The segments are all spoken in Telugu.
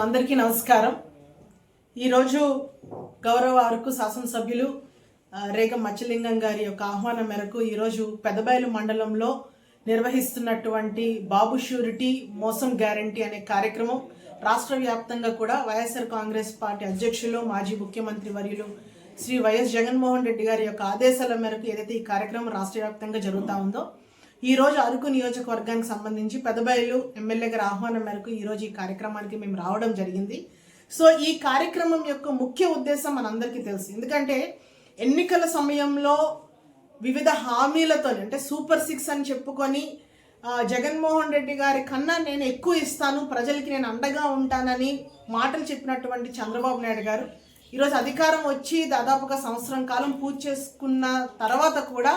అందరికీ నమస్కారం. ఈరోజు గౌరవ అరకు శాసనసభ్యులు ఆ, రేగం మచ్చలింగం గారి యొక్క ఆహ్వానం మేరకు ఈరోజు పెదబయలు మండలంలో నిర్వహిస్తున్నటువంటి బాబు ష్యూరిటీ మోసం గ్యారంటీ అనే కార్యక్రమం రాష్ట్ర వ్యాప్తంగా కూడా వైఎస్ఆర్ కాంగ్రెస్ పార్టీ అధ్యక్షులు మాజీ ముఖ్యమంత్రి వర్యులు శ్రీ వైఎస్ జగన్మోహన్ రెడ్డి గారి యొక్క ఆదేశాల మేరకు ఏదైతే ఈ కార్యక్రమం రాష్ట్ర వ్యాప్తంగా జరుగుతూ ఉందో ఈరోజు అరకు నియోజకవర్గానికి సంబంధించి పెదబయలు ఎమ్మెల్యే గారి ఆహ్వానం మేరకు ఈ రోజు ఈ కార్యక్రమానికి మేము రావడం జరిగింది. సో ఈ కార్యక్రమం యొక్క ముఖ్య ఉద్దేశం మనందరికీ తెలుసు. ఎందుకంటే ఎన్నికల సమయంలో వివిధ హామీలతో అంటే సూపర్ సిక్స్ అని చెప్పుకొని జగన్మోహన్ రెడ్డి గారి కన్నా నేను ఎక్కువ ఇస్తాను ప్రజలకి నేను అండగా ఉంటానని మాటలు చెప్పినటువంటి చంద్రబాబు నాయుడు గారు ఈరోజు అధికారం వచ్చి దాదాపుగా సంవత్సరం కాలం పూర్తి చేసుకున్న తర్వాత కూడా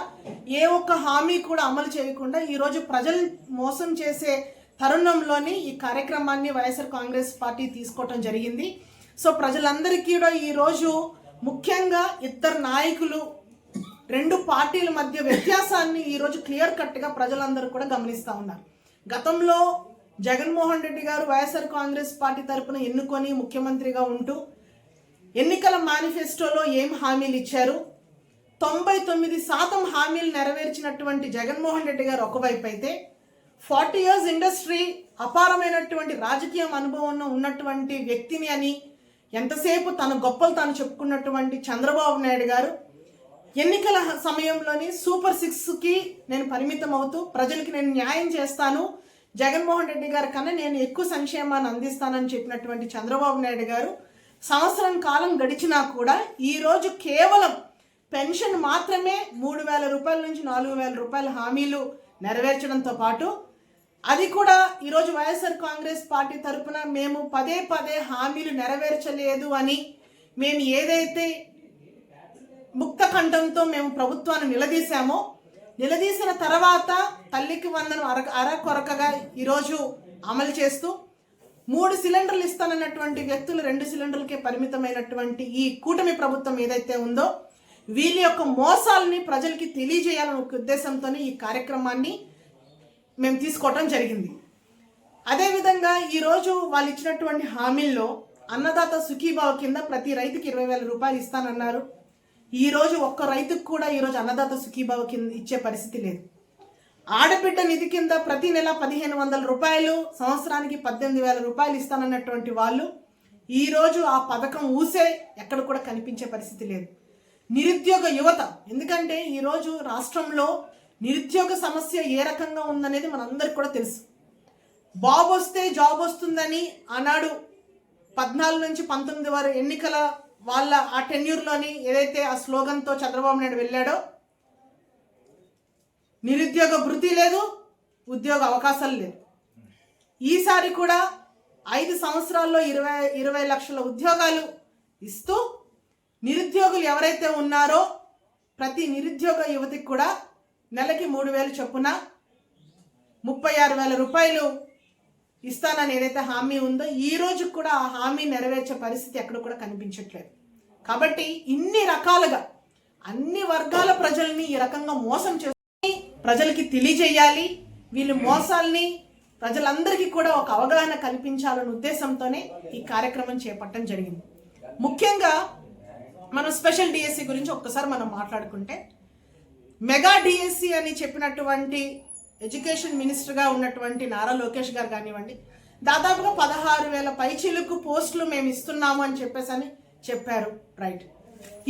ఏ ఒక్క హామీ కూడా అమలు చేయకుండా ఈరోజు ప్రజలు మోసం చేసే తరుణంలోని ఈ కార్యక్రమాన్ని వైఎస్ఆర్ కాంగ్రెస్ పార్టీ తీసుకోవటం జరిగింది. సో ప్రజలందరికీ కూడా ఈరోజు ముఖ్యంగా ఇద్దరు నాయకులు రెండు పార్టీల మధ్య వ్యత్యాసాన్ని ఈరోజు క్లియర్ కట్గా ప్రజలందరూ కూడా గమనిస్తూ ఉన్నారు. గతంలో జగన్మోహన్ రెడ్డి గారు వైఎస్ఆర్ కాంగ్రెస్ పార్టీ తరపున ఎన్నుకొని ముఖ్యమంత్రిగా ఉంటూ ఎన్నికల మేనిఫెస్టోలో ఏం హామీలు ఇచ్చారు? తొంభై తొమ్మిది శాతం హామీలు నెరవేర్చినటువంటి జగన్మోహన్ రెడ్డి గారు ఒకవైపు అయితే ఫార్టీ ఇయర్స్ ఇండస్ట్రీ అపారమైనటువంటి రాజకీయం అనుభవంలో ఉన్నటువంటి వ్యక్తిని అని ఎంతసేపు తన గొప్పలు తాను చెప్పుకున్నటువంటి చంద్రబాబు నాయుడు గారు ఎన్నికల సమయంలోని సూపర్ సిక్స్కి నేను పరిమితం అవుతూ ప్రజలకి నేను న్యాయం చేస్తాను జగన్మోహన్ రెడ్డి గారి కన్నా నేను ఎక్కువ సంక్షేమాన్ని అందిస్తానని చెప్పినటువంటి చంద్రబాబు నాయుడు గారు సంవత్సరం కాలం గడిచినా కూడా ఈరోజు కేవలం పెన్షన్ మాత్రమే మూడు వేల రూపాయల నుంచి నాలుగు వేల రూపాయల హామీలు నెరవేర్చడంతో పాటు అది కూడా ఈరోజు వైఎస్ఆర్ కాంగ్రెస్ పార్టీ తరపున మేము పదే పదే హామీలు నెరవేర్చలేదు అని మేము ఏదైతే ముక్త కంఠంతో మేము ప్రభుత్వాన్ని నిలదీశామో నిలదీసిన తర్వాత తల్లికి వందనం అర అరకొరకగా ఈరోజు అమలు చేస్తూ మూడు సిలిండర్లు ఇస్తానన్నటువంటి వ్యక్తులు రెండు సిలిండర్లకే పరిమితమైనటువంటి ఈ కూటమి ప్రభుత్వం ఏదైతే ఉందో వీళ్ళ యొక్క మోసాలని ప్రజలకి తెలియజేయాలనే ఒక ఈ కార్యక్రమాన్ని మేము తీసుకోవటం జరిగింది. అదేవిధంగా ఈరోజు వాళ్ళు ఇచ్చినటువంటి హామీల్లో అన్నదాత సుఖీభావ కింద ప్రతి రైతుకి ఇరవై వేల రూపాయలు ఇస్తానన్నారు. ఈ రోజు ఒక్క రైతుకు కూడా ఈరోజు అన్నదాత సుఖీభావ కింద ఇచ్చే పరిస్థితి లేదు. ఆడబిడ్డ నిధి కింద ప్రతి నెల పదిహేను వందల రూపాయలు సంవత్సరానికి పద్దెనిమిది వేల రూపాయలు ఇస్తానన్నటువంటి వాళ్ళు ఈరోజు ఆ పథకం ఊసే ఎక్కడ కూడా కనిపించే పరిస్థితి లేదు. నిరుద్యోగ యువత ఎందుకంటే ఈరోజు రాష్ట్రంలో నిరుద్యోగ సమస్య ఏ రకంగా ఉందనేది మనందరికి కూడా తెలుసు. బాబు వస్తే జాబ్ వస్తుందని ఆనాడు పద్నాలుగు నుంచి పంతొమ్మిది వారు ఎన్నికల వాళ్ళ ఆ టెన్యూర్లోని ఏదైతే ఆ స్లోగన్తో చంద్రబాబు నాయుడు వెళ్ళాడో నిరుద్యోగ వృత్తి లేదు ఉద్యోగ అవకాశాలు లేవు. ఈసారి కూడా ఐదు సంవత్సరాల్లో ఇరవై ఇరవై లక్షల ఉద్యోగాలు ఇస్తూ నిరుద్యోగులు ఎవరైతే ఉన్నారో ప్రతి నిరుద్యోగ యువతికి కూడా నెలకి మూడు వేలు చొప్పున ముప్పై ఆరు వేల రూపాయలు ఇస్తానని ఏదైతే హామీ ఉందో ఈ రోజు కూడా ఆ హామీ నెరవేర్చే పరిస్థితి ఎక్కడ కూడా కనిపించట్లేదు. కాబట్టి ఇన్ని రకాలుగా అన్ని వర్గాల ప్రజల్ని ఈ రకంగా మోసం చేసి ప్రజలకి తెలియజేయాలి. వీళ్ళు మోసాల్ని ప్రజలందరికీ కూడా ఒక అవగాహన కల్పించాలనే ఉద్దేశంతోనే ఈ కార్యక్రమం చేపట్టడం జరిగింది. ముఖ్యంగా మనం స్పెషల్ డిఎస్సి గురించి ఒక్కసారి మనం మాట్లాడుకుంటే మెగా డిఎస్సి అని చెప్పినటువంటి ఎడ్యుకేషన్ మినిస్టర్గా ఉన్నటువంటి నారా లోకేష్ గారు కానివ్వండి దాదాపుగా పదహారు వేల పైచీలకు పోస్టులు మేము ఇస్తున్నాము అని చెప్పేసి అని చెప్పారు రైట్.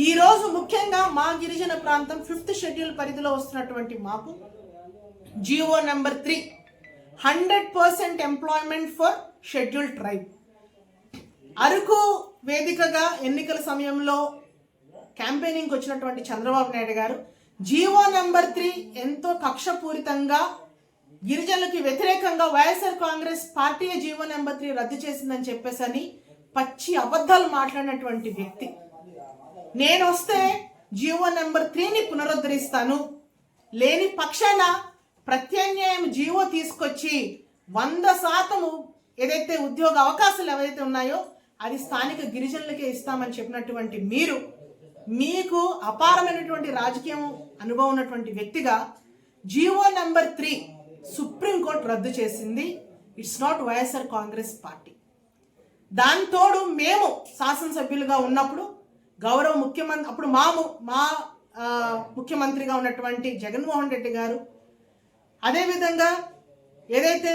ఈ రోజు ముఖ్యంగా మా గిరిజన ప్రాంతం ఫిఫ్త్ షెడ్యూల్ పరిధిలో వస్తున్నటువంటి మాకు. GO number three. Hundred percent employment for schedule tribe. Araku వేదికగా ఎన్నికల సమయంలో క్యాంపెయినింగ్ వచ్చినటువంటి చంద్రబాబు నాయుడు గారు జీవో నెంబర్ త్రీ ఎంతో కక్షపూరితంగా గిరిజనులకి వ్యతిరేకంగా YSR Congress party GO number three రద్దు చేసిందని చెప్పేసని పచ్చి అబద్ధాలు మాట్లాడినటువంటి వ్యక్తి. నేను వస్తే జీవో నెంబర్ త్రీని పునరుద్ధరిస్తాను. లేని పక్షాన ప్రత్యామ్నాయం జీవో తీసుకొచ్చి వంద శాతము ఏదైతే ఉద్యోగ అవకాశాలు ఏవైతే ఉన్నాయో అది స్థానిక గిరిజనులకే ఇస్తామని చెప్పినటువంటి మీరు మీకు అపారమైనటువంటి రాజకీయం అనుభవం ఉన్నటువంటి వ్యక్తిగా జీవో నెంబర్ త్రీ సుప్రీంకోర్టు రద్దు చేసింది. It's not YSR Congress party దాని తోడు మేము శాసనసభ్యులుగా ఉన్నప్పుడు గౌరవ ముఖ్యమంత్రి అప్పుడు మా ము- మా ముఖ్యమంత్రిగా ఉన్నటువంటి జగన్మోహన్ రెడ్డి గారు అదేవిధంగా ఏదైతే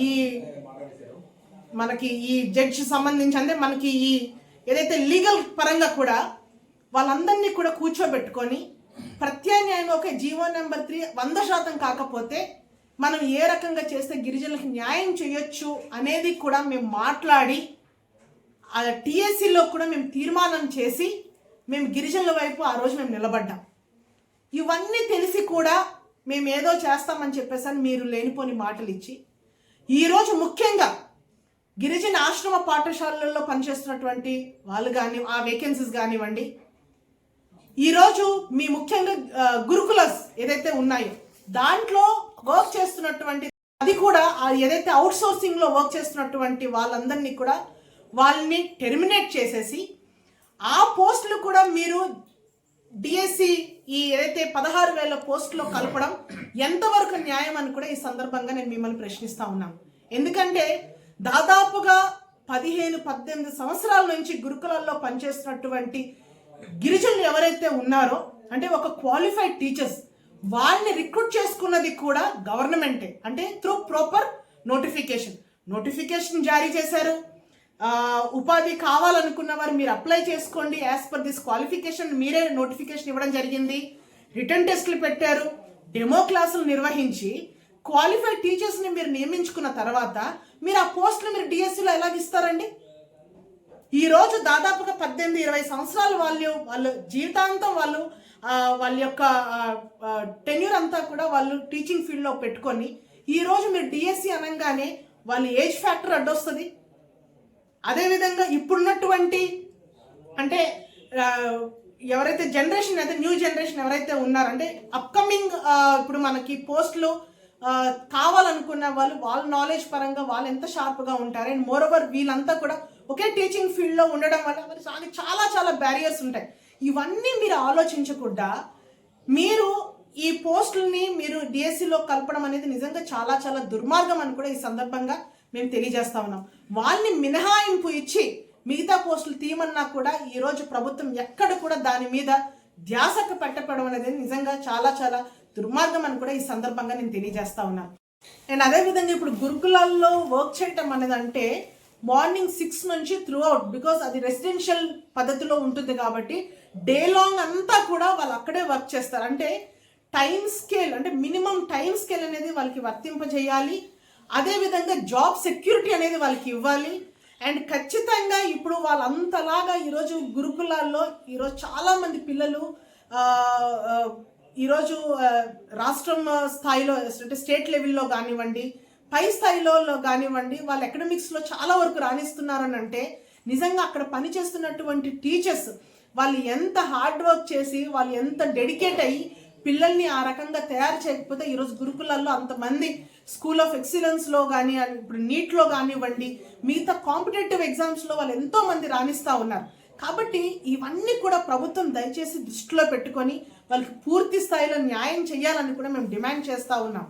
ఈ మనకి ఈ జడ్జి సంబంధించి అంటే మనకి ఈ ఏదైతే లీగల్ పరంగా కూడా వాళ్ళందరినీ కూడా కూర్చోబెట్టుకొని ప్రత్యామ్నాయంగా ఒక జీవో నెంబర్ త్రీ వంద శాతం కాకపోతే మనం ఏ రకంగా చేస్తే గిరిజనులకు న్యాయం చేయొచ్చు అనేది కూడా మేము మాట్లాడి ఆ టీఎస్సీలో కూడా మేము తీర్మానం చేసి మేము గిరిజనుల వైపు ఆ రోజు మేము నిలబడ్డాం. ఇవన్నీ తెలిసి కూడా మేము ఏదో చేస్తామని చెప్పేసి మీరు లేనిపోని మాటలు ఇచ్చి ఈరోజు ముఖ్యంగా గిరిజన ఆశ్రమ పాఠశాలల్లో పనిచేస్తున్నటువంటి వాళ్ళు కానీ ఆ వేకెన్సీస్ కానివ్వండి ఈరోజు మీ ముఖ్యంగా గురుకులస్ ఏదైతే ఉన్నాయో దాంట్లో వర్క్ చేస్తున్నటువంటి అది కూడా ఏదైతే అవుట్ సోర్సింగ్లో వర్క్ చేస్తున్నటువంటి వాళ్ళందరినీ కూడా వాళ్ళని టెర్మినేట్ చేసేసి ఆ పోస్టులు కూడా మీరు డిఎస్సి ఈ ఏదైతే పదహారు వేల పోస్టులో కలపడం ఎంతవరకు న్యాయం అని కూడా ఈ సందర్భంగా నేను మిమ్మల్ని ప్రశ్నిస్తా ఉన్నాను. ఎందుకంటే దాదాపుగా పదిహేను పద్దెనిమిది సంవత్సరాల నుంచి గురుకులాల్లో పనిచేస్తున్నటువంటి గిరిజనులు ఎవరైతే ఉన్నారో అంటే ఒక క్వాలిఫైడ్ టీచర్స్ వాళ్ళని రిక్రూట్ చేసుకున్నది కూడా గవర్నమెంటే అంటే త్రూ ప్రాపర్ నోటిఫికేషన్ నోటిఫికేషన్ జారీ చేశారు. ఉపాధి కావాలనుకున్న వారు మీరు అప్లై చేసుకోండి. యాజ్ పర్ దిస్ క్వాలిఫికేషన్ మీరే నోటిఫికేషన్ ఇవ్వడం జరిగింది. రిటర్న్ టెస్టులు పెట్టారు. డెమో క్లాసులు నిర్వహించి క్వాలిఫైడ్ టీచర్స్ని మీరు నియమించుకున్న తర్వాత మీరు ఆ పోస్టులు మీరు డిఎస్సిలో ఎలా ఇస్తారండి? ఈరోజు దాదాపుగా పద్దెనిమిది ఇరవై సంవత్సరాలు వాళ్ళు వాళ్ళు జీవితాంతం వాళ్ళు వాళ్ళ యొక్క టెన్యూర్ అంతా కూడా వాళ్ళు టీచింగ్ ఫీల్డ్లో పెట్టుకొని ఈరోజు మీరు డిఎస్సి అనగానే వాళ్ళ ఏజ్ ఫ్యాక్టర్ అడ్డొస్తుంది. అదేవిధంగా ఇప్పుడున్నటువంటి అంటే ఎవరైతే జనరేషన్ అయితే న్యూ జనరేషన్ ఎవరైతే ఉన్నారంటే అప్కమింగ్ ఇప్పుడు మనకి పోస్ట్లు కావాలనుకున్న వాళ్ళు వాళ్ళ నాలెడ్జ్ పరంగా వాళ్ళు ఎంత షార్ప్గా ఉంటారు అండ్ మోర్ ఓవర్ వీళ్ళంతా కూడా ఒకే టీచింగ్ ఫీల్డ్లో ఉండడం వల్ల మరి చాలా చాలా బ్యారియర్స్ ఉంటాయి. ఇవన్నీ మీరు ఆలోచించకుండా మీరు ఈ పోస్టుల్ని మీరు డిఎస్సిలో కలపడం అనేది నిజంగా చాలా చాలా దుర్మార్గం అని కూడా ఈ సందర్భంగా మేము తెలియజేస్తా ఉన్నాం. వాళ్ళని మినహాయింపు ఇచ్చి మిగతా పోస్టులు తీయమన్నా కూడా ఈరోజు ప్రభుత్వం ఎక్కడ కూడా దాని మీద ధ్యాసకు పెట్టపడం అనేది నిజంగా చాలా చాలా దుర్మార్గం అని కూడా ఈ సందర్భంగా నేను తెలియజేస్తా ఉన్నాను అండ్ అదేవిధంగా ఇప్పుడు గురుకులాల్లో వర్క్ చేయటం అనేది అంటే మార్నింగ్ సిక్స్ నుంచి త్రూ అవుట్ బికాస్ అది రెసిడెన్షియల్ పద్ధతిలో ఉంటుంది కాబట్టి డే లాంగ్ అంతా కూడా వాళ్ళు అక్కడే వర్క్ చేస్తారు. అంటే టైం స్కేల్ అంటే మినిమం టైం స్కేల్ అనేది వాళ్ళకి వర్తింపజేయాలి. అదేవిధంగా జాబ్ సెక్యూరిటీ అనేది వాళ్ళకి ఇవ్వాలి. అండ్ ఖచ్చితంగా ఇప్పుడు వాళ్ళంతలాగా ఈరోజు గురుకులాల్లో ఈరోజు చాలామంది పిల్లలు ఈరోజు రాష్ట్రం స్థాయిలో అంటే స్టేట్ లెవెల్లో కానివ్వండి పై స్థాయిలో కానివ్వండి వాళ్ళు అకాడమిక్స్లో చాలా వరకు రాణిస్తున్నారని అంటే నిజంగా అక్కడ పనిచేస్తున్నటువంటి టీచర్స్ వాళ్ళు ఎంత హార్డ్ వర్క్ చేసి వాళ్ళు ఎంత డెడికేట్ అయ్యి పిల్లల్ని ఆ రకంగా తయారు చేయకపోతే ఈరోజు గురుకులాల్లో అంతమంది స్కూల్ ఆఫ్ ఎక్సలెన్స్లో కానీ ఇప్పుడు నీట్లో కానివ్వండి మిగతా కాంపిటేటివ్ ఎగ్జామ్స్లో వాళ్ళు ఎంతో మంది రాణిస్తూ ఉన్నారు. కాబట్టి ఇవన్నీ కూడా ప్రభుత్వం దయచేసి దృష్టిలో పెట్టుకొని వాళ్ళకి పూర్తి స్థాయిలో న్యాయం చేయాలని కూడా మేము డిమాండ్ చేస్తూ ఉన్నాం.